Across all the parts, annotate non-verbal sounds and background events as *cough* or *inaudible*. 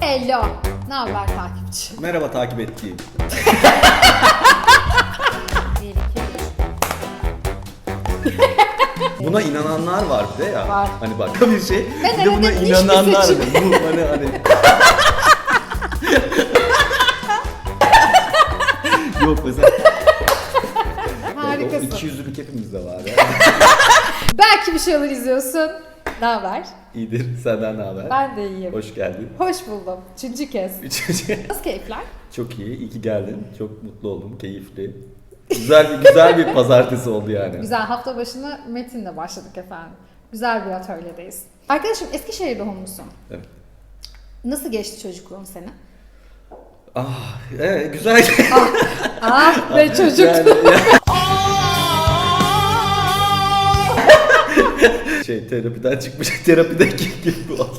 Hello. Ne haber takipçi? Merhaba takip ettiğim. *laughs* Buna inananlar var bir de ya. Var. Hani bak bir şey. Ben bir de buna hiçbir inananlar. seçim- Bu hani hani. *laughs* Yok mesela. O Harikasın. 200'lülük hepimizde var ya. *laughs* Belki bir şeyler izliyorsun. Ne haber? İyidir. Senden ne haber? Ben de iyiyim. Hoş, Hoş geldin. buldum. Üçüncü kez. Üçüncü. Nasıl keyifler? Çok iyi. İyi ki geldin. Çok mutlu oldum. Keyifli. Güzel bir güzel bir pazartesi oldu yani. Güzel hafta başına Metin'le başladık efendim. Güzel bir atölyedeyiz. Arkadaşım Eskişehir doğumlusun. Evet. Nasıl geçti çocukluğun senin? Ah, evet, güzel. Ah *laughs* be çocuk. Yani- *laughs* *laughs* şey terapiden çıkmış *laughs* terapideki gibi oldu.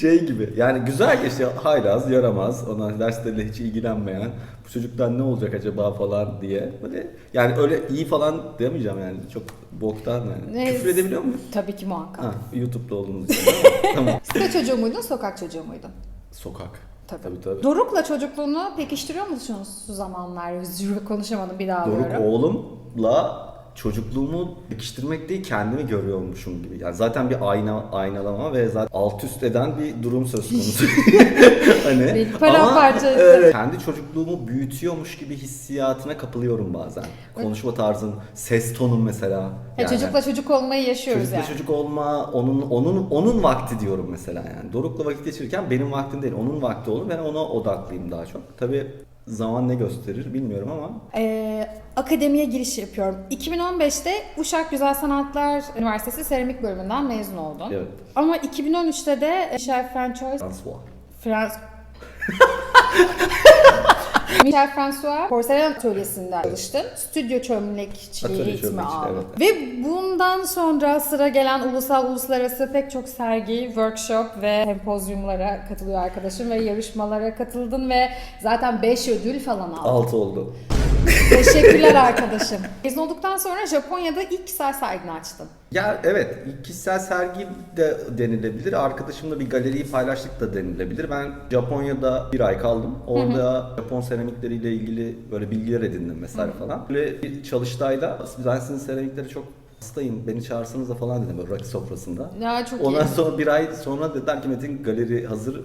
şey gibi yani güzel geçti haylaz yaramaz ona derslerle hiç ilgilenmeyen bu çocuktan ne olacak acaba falan diye böyle yani öyle iyi falan demeyeceğim yani çok boktan yani. Ne- Küfür edebiliyor muyum? Tabii ki muhakkak. Ha, YouTube'da olduğumuz *laughs* için ama tamam. Site çocuğu muydun, sokak çocuğu muydun? Sokak. Tabii. Tabii tabii. Doruk'la çocukluğunu pekiştiriyor musunuz şu zamanlar? Konuşamadım bir daha Doruk alıyorum. oğlumla çocukluğumu dikiştirmek değil kendimi görüyormuşum gibi. Yani zaten bir ayna aynalama ve zaten alt üst eden bir durum söz konusu. *laughs* hani etti. evet, kendi çocukluğumu büyütüyormuş gibi hissiyatına kapılıyorum bazen. Konuşma tarzım, ses tonum mesela. Ya Yani çocukla çocuk olmayı yaşıyoruz Çocukla yani. çocuk olma, onun onun onun vakti diyorum mesela yani. Doruk'la vakit geçirirken benim vaktim değil, onun vakti olur. Ben ona odaklıyım daha çok. Tabii zaman ne gösterir bilmiyorum ama Ee, akademiye giriş yapıyorum. 2015'te Uşak Güzel Sanatlar Üniversitesi Seramik bölümünden mezun oldun. Evet. Ama 2013'te de Michel Francois François. Frans *laughs* *laughs* Michel François porselen atölyesinde çalıştın. Stüdyo çömlekçiliği Atölye eğitimi çömlekçi, aldın. evet. Ve bundan sonra sıra gelen ulusal uluslararası pek çok sergi, workshop ve sempozyumlara katılıyor arkadaşım ve yarışmalara katıldın ve zaten 5 ödül falan aldın. Alt oldu. Teşekkürler arkadaşım. Mezun olduktan sonra Japonya'da ilk kişisel sergini açtın. Ya evet, kişisel sergi de denilebilir. Arkadaşımla bir galeriyi paylaştık da denilebilir. Ben Japonya'da bir ay kaldım. Orada Japon seramikleriyle ilgili böyle bilgiler edindim vesaire falan. Böyle bir çalıştayda ben sizin seramikleri çok hastayım, beni çağırsanız da falan dedim böyle rakı sofrasında. Ya çok Ondan iyi. sonra bir ay sonra dediler ki Metin galeri hazır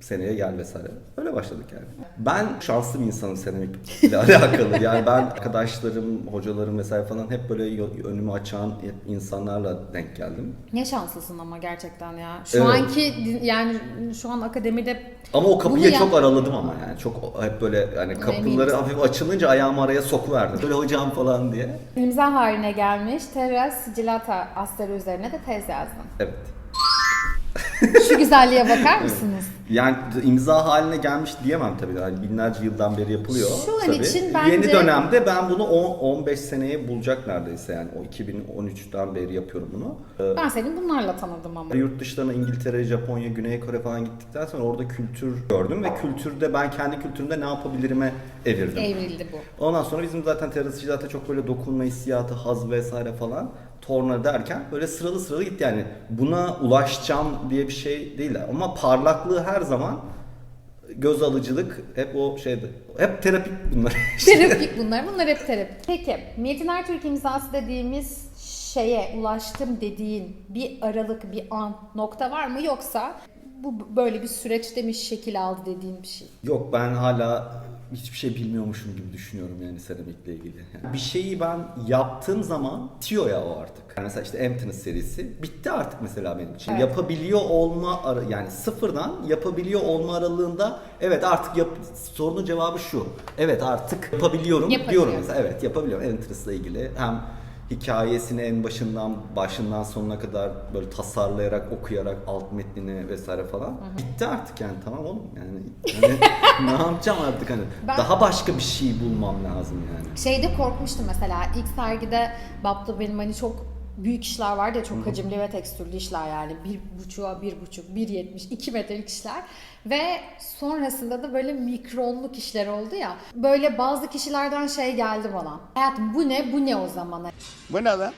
seneye gel vesaire. Öyle başladık yani. Ben şanslı bir insanım seramikle *laughs* alakalı. Yani ben arkadaşlarım, hocalarım vesaire falan hep böyle önümü açan insanlarla denk geldim. Ne şanslısın ama gerçekten ya. Şu Evet. anki yani şu an akademide Ama o kapıyı çok araladım ama yani. Çok hep böyle yani kapıları hafif açılınca ayağımı araya sokuverdim. Böyle hocam falan diye. imza haline gelmiş Terra Sigillata astarı üzerine de tez yazdın. Evet. Şu güzelliğe bakar mısınız? Yani imza haline gelmiş diyemem tabii. Yani binlerce yıldan beri yapılıyor. Şu an tabii. için bence- Yeni dönemde ben bunu 10 15 seneye bulacak neredeyse yani. O 2013'ten beri yapıyorum bunu. Ee, Ben seni bunlarla tanıdım ama. Yurt dışlarına İngiltere, Japonya, Güney Kore falan gittikten sonra orada kültür gördüm ve kültürde ben kendi kültürümde ne yapabilirime evirdim. Evrildi bu. Ondan sonra bizim zaten terasçı zaten çok böyle dokunma hissiyatı, haz vesaire falan torna derken böyle sıralı sıralı gitti yani buna ulaşacağım diye bir şey değil ama parlaklığı her zaman göz alıcılık hep o şeydi. Hep terapik bunlar. *laughs* Terapik bunlar. Bunlar hep terapi. Peki Metin Ertürk imzası dediğimiz şeye ulaştım dediğin bir aralık, bir an, nokta var mı? Yoksa bu böyle bir süreçte mi şekil aldı dediğin bir şey? Yok ben hala hiçbir şey bilmiyormuşum gibi düşünüyorum yani seramikle ilgili. Yani bir şeyi ben yaptığım zaman bitiyor ya o artık. Yani mesela işte Emptiness serisi bitti artık mesela benim için. Evet. Yapabiliyor olma ara, yani sıfırdan yapabiliyor olma aralığında evet artık yap, sorunun cevabı şu. Evet artık yapabiliyorum Yapabiliyor. diyorum mesela. Evet yapabiliyorum Emptiness'la ilgili. Hem hikayesini en başından başından sonuna kadar böyle tasarlayarak okuyarak alt metnini vesaire falan. Bitti artık yani tamam oğlum yani. Hani *laughs* ne yapacağım artık hani? Ben- daha başka bir şey bulmam lazım yani. Şeyde korkmuştum mesela ilk sergide Bap'ta benim hani çok büyük işler vardı ya çok hacimli ve tekstürlü işler yani. Bir buçuğa bir buçuk, bir yetmiş, iki metrelik işler. Ve sonrasında da böyle mikronluk işler oldu ya. Böyle bazı kişilerden şey geldi bana. Hayatım bu ne bu ne o zaman Bu ne lan?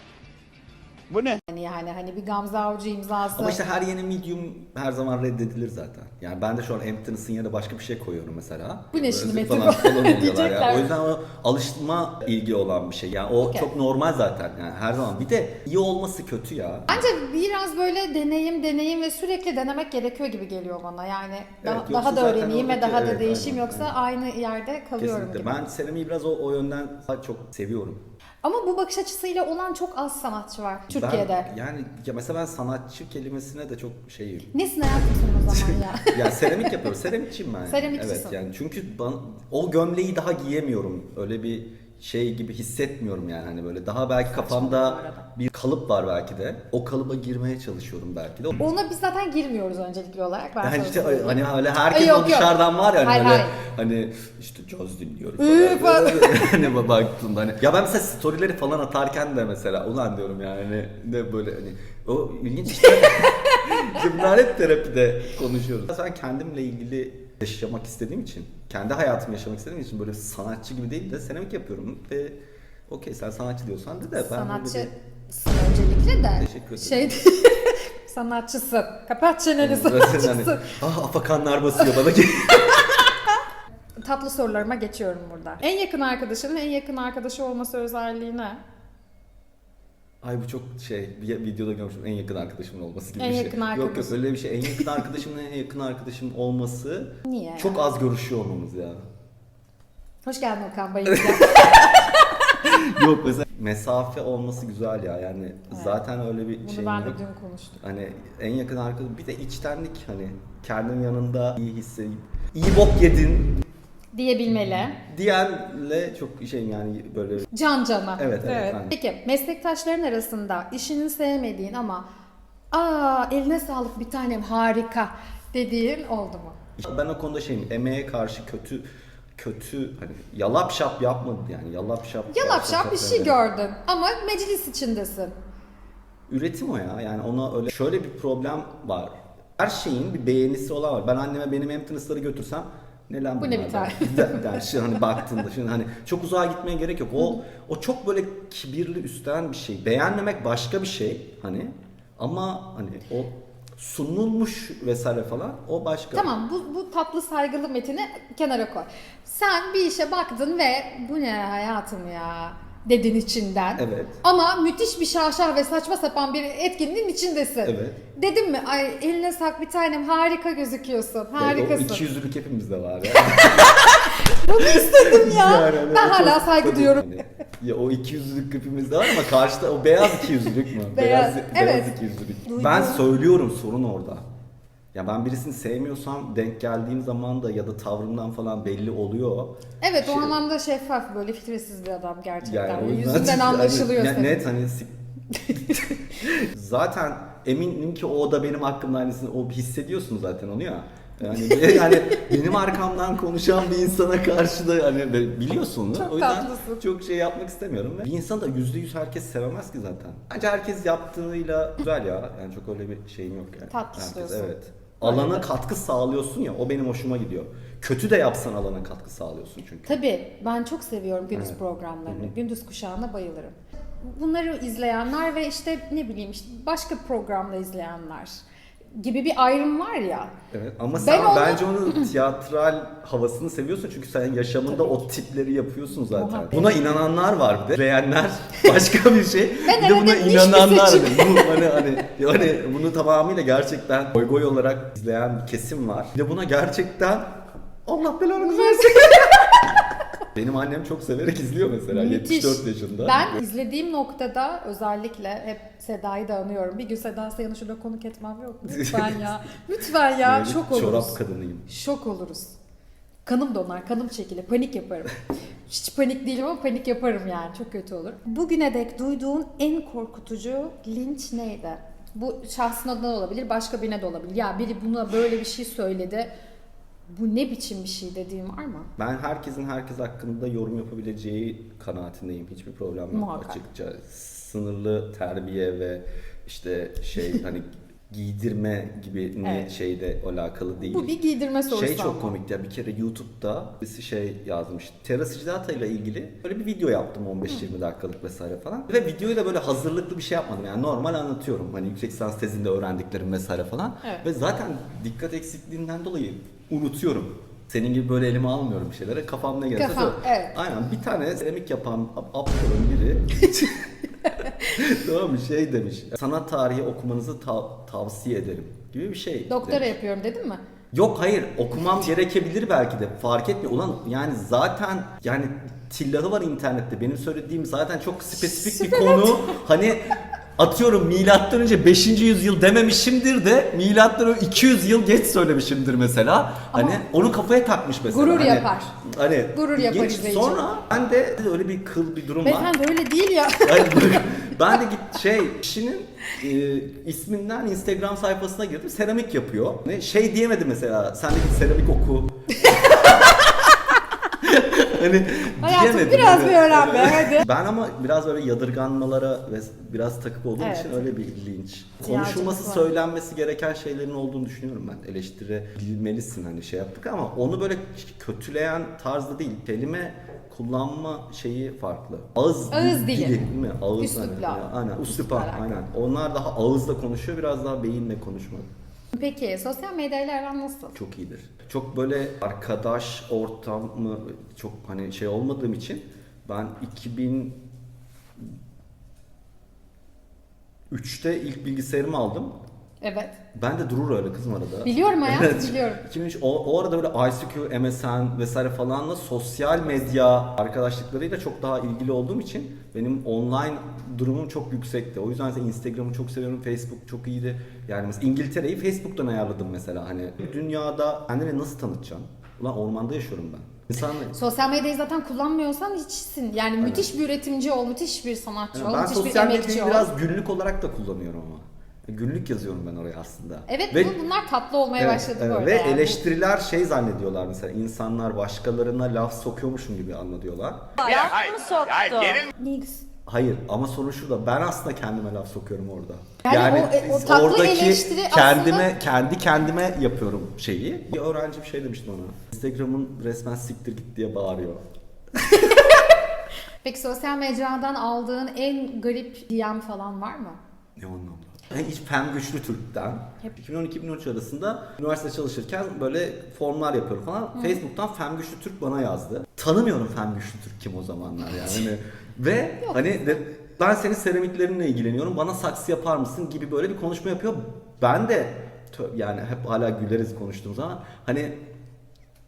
Bu ne? Yani yani hani bir Gamze Avcı imzası. Ama işte her yeni medium her zaman reddedilir zaten. Yani ben de şu an Emptiness'ın yerine başka bir şey koyuyorum mesela. Bu ne şimdi Metin falan falan *laughs* diyecekler. yani. O yüzden o alışma ilgi olan bir şey. Yani o Okey. çok normal zaten yani her zaman. Bir de iyi olması kötü ya. Bence biraz böyle deneyim deneyim ve sürekli denemek gerekiyor gibi geliyor bana. Yani daha, yoksa daha da öğreneyim ve daha da evet, değişeyim aynen, yoksa aynen. aynı yerde kalıyorum Kesinlikle. gibi. Ben seramiği biraz o, o yönden daha çok seviyorum. Ama bu bakış açısıyla olan çok az sanatçı var Türkiye'de. Ben, yani ya mesela ben sanatçı kelimesine de çok şeyim. Nesin hayatım sen o zaman ya? *laughs* ya seramik yapıyorum. Seramikçiyim ben. Seramikçisin. Evet yani çünkü bana, o gömleği daha giyemiyorum. Öyle bir şey gibi hissetmiyorum yani hani böyle daha belki kafamda bir kalıp var belki de. O kalıba girmeye çalışıyorum belki de. Ona biz zaten girmiyoruz öncelikli olarak. Ben Yani sana işte söyleyeyim. hani öyle herkes Ay, yok, o yok. dışarıdan var ya hani Hayır, böyle hayır. hani işte caz dinliyorum Iı, falan. falan. *laughs* hani baktığımda hani ya ben mesela storyleri falan atarken de mesela ulan diyorum yani hani ne böyle hani o ilginç işte. işte bunlar hep terapide konuşuyoruz. Ben kendimle ilgili yaşamak istediğim için, kendi hayatımı yaşamak istediğim için böyle sanatçı gibi değil de seramik yapıyorum ve okey sen sanatçı diyorsan de de ben Sanatçısın bir- öncelikle de. Teşekkür ederim. Şey *laughs* sanatçısın. Kapat çeneni Zaten hani, sanatçısın. ah afakanlar basıyor bana ki. *laughs* Tatlı sorularıma geçiyorum burada. En yakın arkadaşının en yakın arkadaşı olması özelliği ne? Ay bu çok şey bir videoda görmüştüm en yakın arkadaşımın olması gibi En bir şey. yakın Yok yok öyle bir şey. En yakın arkadaşımın en yakın arkadaşım olması Niye? çok az görüşüyor olmamız ya. Hoş geldin Okan Bayınca. *laughs* yok mesela mesafe olması güzel ya yani zaten öyle bir Bunu şey ben de yok. dün konuştuk. Hani en yakın arkadaş bir de içtenlik hani kendim yanında iyi hissedip iyi bok yedin Diyebilmeli. diyenle çok şeyim yani böyle Can cana. Evet, evet, aynen. Peki meslektaşların arasında işini sevmediğin ama aa eline sağlık bir tanem harika dediğin oldu mu? Ben o konuda şeyim emeğe karşı kötü kötü hani yalap şap yapmadı yani yalap şap Yalap şap bir şey gördün ama meclis içindesin. Üretim o ya yani ona öyle şöyle bir problem var. Her şeyin bir beğenisi olan var. Ben anneme benim Emptiness'ları götürsem ne lan Bu ne bir tane? der- der. Şu hani baktığında şimdi hani çok uzağa gitmeye gerek yok. O o çok böyle kibirli üstten bir şey. Beğenmemek başka bir şey hani ama hani o sunulmuş vesaire falan o başka. Tamam bu, bu tatlı saygılı metini kenara koy. Sen bir işe baktın ve bu ne hayatım ya dedin içinden. Evet. Ama müthiş bir şaşa ve saçma sapan bir etkinliğin içindesin. Evet. Dedim mi ay eline sak bir tanem harika gözüküyorsun Yani harikasın. o 200'lülük hepimizde var ya. *laughs* Bunu istedim ya. Yani ben o hala saygı tabii duyuyorum. hani ya o 200'lülük hepimizde var ama karşıda o beyaz 200'lülük mü? *laughs* Beyaz, beyaz, evet. beyaz 200'lülük. Duydum. Ben söylüyorum sorun orada. Ya ben birisini sevmiyorsam denk geldiğim zaman da ya da tavrımdan falan belli oluyor. Evet o Şey- anlamda şeffaf böyle filtresiz bir adam gerçekten. Yani o Yüzünden anlaşılıyor yani, senin. Net hani *laughs* zaten eminim ki o da benim hakkımda aynısını o hissediyorsun zaten onu ya. Yani, yani benim arkamdan konuşan bir insana karşı da hani biliyorsun onu. Çok o yüzden tatlısın. çok şey yapmak istemiyorum. Bir insan da yüzde yüz herkes sevemez ki zaten. Bence herkes yaptığıyla güzel ya. Yani çok öyle bir şeyim yok yani. Tatlı Herkes. Evet. Alana katkı sağlıyorsun ya o benim hoşuma gidiyor. Kötü de yapsan alana katkı sağlıyorsun çünkü. Tabii ben çok seviyorum gündüz Evet. programlarını. Gündüz kuşağına bayılırım. Bunları izleyenler ve işte ne bileyim işte başka programda izleyenler gibi bir ayrım var ya. Evet ama sen onu- bence onun tiyatral havasını seviyorsun çünkü sen yaşamında o tipleri yapıyorsun zaten. Muhakkak. Buna inananlar var bir de. Izleyenler *laughs* başka bir şey. Ben bir de buna inananlar. hani, bu hani hani yani bunu tamamıyla gerçekten goy goy olarak izleyen bir kesim var. Bir de buna gerçekten Allah belanı versin. *laughs* Benim annem çok severek izliyor mesela Müthiş. 74 yaşında. Ben izlediğim noktada özellikle hep Seda'yı da anıyorum. Bir gün Seda Sayan'ı şurada konuk etmem yok? Lütfen ya. *laughs* Lütfen ya. Böyle Şok oluruz. Çorap kadınıyım. Şok oluruz. Kanım donar, kanım çekilir, panik yaparım. *laughs* Hiç panik değilim ama panik yaparım yani. Çok kötü olur. Bugüne dek duyduğun en korkutucu linç neydi? Bu şahsın adına olabilir, başka birine de olabilir. Ya biri buna böyle bir şey söyledi. Bu ne biçim bir şey dediğim var mı? Ben herkesin herkes hakkında yorum yapabileceği kanaatindeyim. Hiçbir problem yok Muhakkak. açıkça. Sınırlı terbiye ve işte şey *laughs* hani giydirme gibi ne Evet. şeyde alakalı değil. Bu bir giydirme sorusu Şey çok ama. komikti ya bir kere YouTube'da birisi şey yazmış. Terası data ile ilgili böyle bir video yaptım 15-20 dakikalık vesaire falan. Ve videoyu da böyle hazırlıklı bir şey yapmadım. Yani normal anlatıyorum. Hani yüksek lisans tezinde öğrendiklerim vesaire falan. Evet. Ve zaten dikkat eksikliğinden dolayı unutuyorum. Senin gibi böyle elime almıyorum bir şeylere. Kafam ne gelirse Kafam, söyle- evet. Aynen bir tane seramik yapan ap- aptalın biri *laughs* tamam mı şey demiş. Sanat tarihi okumanızı ta- tavsiye ederim gibi bir şey. Doktora demiş. yapıyorum dedin mi? Yok hayır okumam gerekebilir belki de fark etmiyor. Ulan yani zaten yani tillahı var internette. Benim söylediğim zaten çok spesifik bir konu. Hani atıyorum milattan önce 5. yüzyıl dememişimdir de milattan önce 200 yıl geç söylemişimdir mesela. Hani onu kafaya takmış mesela. Gurur Hani- yapar. Hani Gurur yapar geç- izleyici. Sonra ben de öyle bir kıl bir durum var. Beyefendi öyle değil ya. *laughs* Bak, ben de git şey kişinin e, isminden Instagram sayfasına girdim seramik yapıyor. Ne şey diyemedi mesela sen de git seramik oku. Hani Hayatım, diyemedim. biraz bir öğren be, hadi. Ben ama biraz böyle yadırganmalara ve biraz takık olduğum Evet. için öyle bir linç. Konuşulması, var. söylenmesi gereken şeylerin olduğunu düşünüyorum ben. Eleştirebilmelisin hani şey yaptık ama onu böyle kötüleyen tarzda değil. Kelime kullanma şeyi farklı. Ağız, Ağız dili. değil mi? Ağız Üslupla. Hani, aynen. Üslupla alakalı. Aynen. Onlar daha ağızla konuşuyor, biraz daha beyinle konuşmak. Peki sosyal medyayla aran nasıl? Çok iyidir. Çok böyle arkadaş ortamı çok hani şey olmadığım için ben 2000 3'te ilk bilgisayarımı aldım. Evet. Ben de durur öyle kızım arada. Biliyorum hayatım, Evet. biliyorum. 2003 o, o arada böyle ICQ, MSN vesaire falanla sosyal medya arkadaşlıklarıyla çok daha ilgili olduğum için benim online durumum çok yüksekti. O yüzden Instagram'ı çok seviyorum, Facebook çok iyiydi. Yani mesela İngiltere'yi Facebook'tan ayarladım mesela hani. Dünyada kendini nasıl tanıtacaksın? Ulan ormanda yaşıyorum ben. İnsan Sosyal medyayı zaten kullanmıyorsan hiçsin. Yani müthiş bir üretimci ol, müthiş bir sanatçı ol, ben müthiş bir sosyal emekçi medyayı ol. biraz günlük olarak da kullanıyorum ama. Günlük yazıyorum ben oraya aslında. Evet Ve- bu- bunlar tatlı olmaya Evet, başladı evet. bu arada. Ve yani. eleştiriler şey zannediyorlar mesela insanlar başkalarına laf sokuyormuşum gibi anlatıyorlar. Laf mı soktu? Nix. Hayır ama sorun şurada ben aslında kendime laf sokuyorum orada. Yani o- e, o tatlı eleştiri kendime aslında- kendi kendime yapıyorum şeyi. Bir öğrenci bir şey demişti bana. Instagram'ın resmen siktir git diye bağırıyor. *laughs* Peki sosyal mecradan aldığın en garip DM falan var mı? Ne anlamda? Hiç Fem Güçlü Türk'ten 2012-2013 arasında üniversite çalışırken böyle formlar yapıyorum falan. Facebook'tan Fem Güçlü Türk bana yazdı. Tanımıyorum Fem Güçlü Türk kim o zamanlar yani. Hani ve hani de, ben senin seramiklerinle ilgileniyorum. Bana saksı yapar mısın gibi böyle bir konuşma yapıyor. Ben de yani hep hala güleriz konuştuğum zaman hani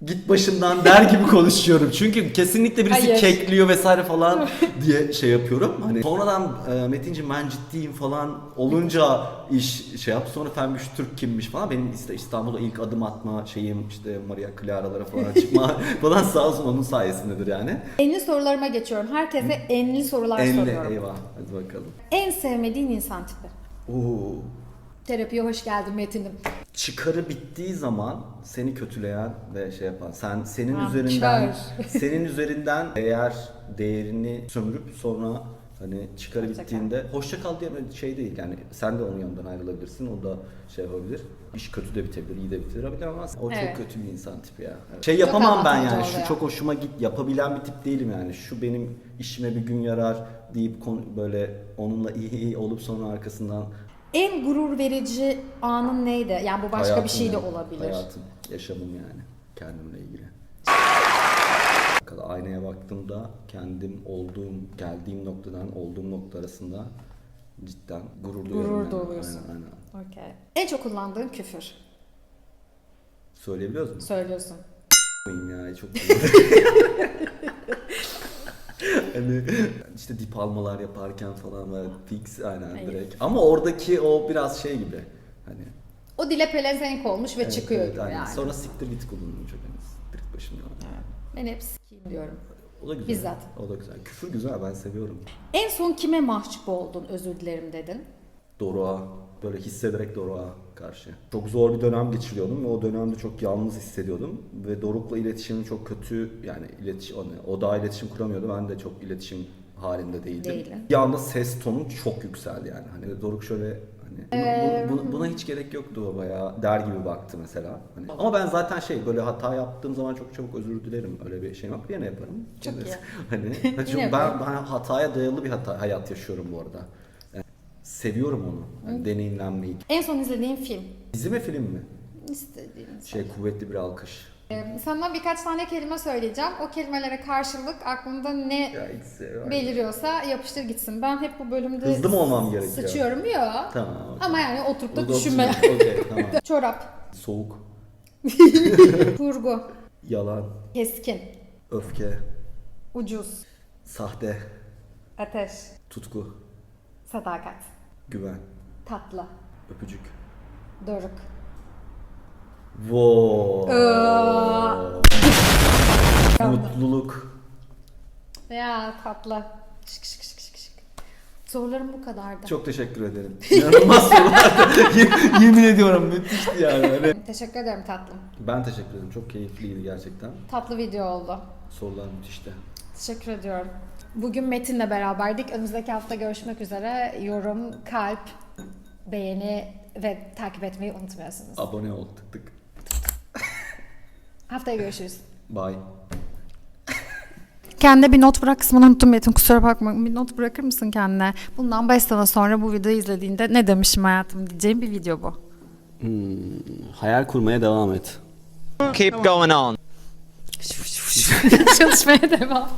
git başımdan der gibi konuşuyorum. Çünkü kesinlikle birisi Hayır. kekliyor vesaire falan *laughs* diye şey yapıyorum. Hani sonradan e, Metin'cim ben ciddiyim falan olunca iş şey yap. Sonra Femgüç Türk kimmiş falan. Benim işte İstanbul'a ilk adım atma şeyim işte Maria Clara'lara falan *laughs* çıkma falan sağ olsun onun sayesindedir yani. Enli sorularıma geçiyorum. Herkese enli sorular Enli soruyorum. eyvah hadi bakalım. En sevmediğin insan tipi. Oo. Terapiye hoş geldin Metin'im. çıkarı bittiği zaman seni kötüleyen ve şey yapan sen senin Ha, üzerinden kör. *laughs* senin üzerinden eğer değerini sömürüp sonra hani çıkarı Hoşça kal. bittiğinde hoşça kal diye bir şey değil yani sen de onun yanından ayrılabilirsin o da şey yapabilir iş kötü de bitebilir iyi de bitebilir ama o Evet. çok kötü bir insan tipi ya Evet. şey yapamam ben yani oluyor. şu çok hoşuma git yapabilen bir tip değilim yani şu benim işime bir gün yarar deyip konu- böyle onunla iyi iyi olup sonra arkasından En gurur verici anın neydi? Yani bu başka bir Hayatım şey de yani. olabilir. Hayatım, yaşamım yani kendimle ilgili. Aynaya baktığımda kendim olduğum, geldiğim noktadan olduğum nokta arasında cidden gurur duyuyorum. Gurur yani. doluyorsun. Aynen, aynen. Okey. En çok kullandığın küfür. Söyleyebiliyoruz mu? Söylüyorsun. *laughs* Ya çok *laughs* hani işte dip almalar yaparken falan böyle fix aynen Hayır. direkt. Ama oradaki o biraz şey gibi hani O dile pelesenk olmuş ve evet, çıkıyor evet, gibi aynen. yani. Sonra siktir git kullanıyorum çok hani siktir git başımdan. Evet. Ben hep sikeyim diyorum. O da güzel. Bizzat. O da güzel. Küfür güzel ben seviyorum. En son kime mahcup oldun özür dilerim dedin? Doruk'a böyle hissederek Doruk'a karşı. Çok zor bir dönem geçiriyordum ve o dönemde çok yalnız hissediyordum ve Doruk'la iletişimim çok kötü yani iletişim o daha iletişim kuramıyordu ben de çok iletişim halinde değildim. Değildin. Bir anda ses tonum çok yükseldi yani hani Doruk şöyle hani Hani bu- bu- bu- buna hiç gerek yoktu bayağı der gibi baktı mesela. Hani, ama ben zaten şey böyle hata yaptığım zaman çok çabuk özür dilerim. Öyle bir şey yok. Yine yaparım. Çok Yine- iyi. *laughs* Hani *laughs* çünkü ben, ben hataya dayalı bir hata, hayat yaşıyorum bu arada. Seviyorum onu. Yani deneyimlenmeyi. En son izlediğin film? Dizi mi film mi? İstediğiniz. Şey kuvvetli bir alkış. Ee, Sana birkaç tane kelime söyleyeceğim. O kelimelere karşılık aklında ne Ya hiç sevmem. beliriyorsa yapıştır gitsin. Ben hep bu bölümde Hızlı mı olmam gerekiyor? Sıçıyorum ya. Tamam. okey. Ama yani oturup da düşünme. Okey *laughs* tamam. Çorap, Soğuk, *laughs* kurgu, yalan, keskin, öfke, ucuz, sahte, ateş, tutku, sadakat, güven, tatlı, öpücük. doruk. Wow. Mutluluk. Ya tatlı. Şık şık şık şık şık. Sorularım bu kadardı. Çok teşekkür ederim. *laughs* İnanılmaz sorulardı. Ye- Yemin ediyorum müthişti yani. Hani- Teşekkür ederim tatlım. Ben teşekkür ederim. Çok keyifliydi gerçekten. Tatlı video oldu. Sorular müthişti. Teşekkür ediyorum. Bugün Metin'le beraberdik. Önümüzdeki hafta görüşmek üzere. Yorum, kalp, beğeni ve takip etmeyi unutmuyorsunuz. Abone ol tık tık. Haftaya görüşürüz. Bye. Kendine bir not bırak kısmını unuttum Metin kusura bakma. Bir not bırakır mısın kendine? Bundan 5 sene sonra bu videoyu izlediğinde ne demişim hayatım diyeceğim bir video bu. Hayal kurmaya devam et. Keep going on. *laughs* Çalışmaya devam.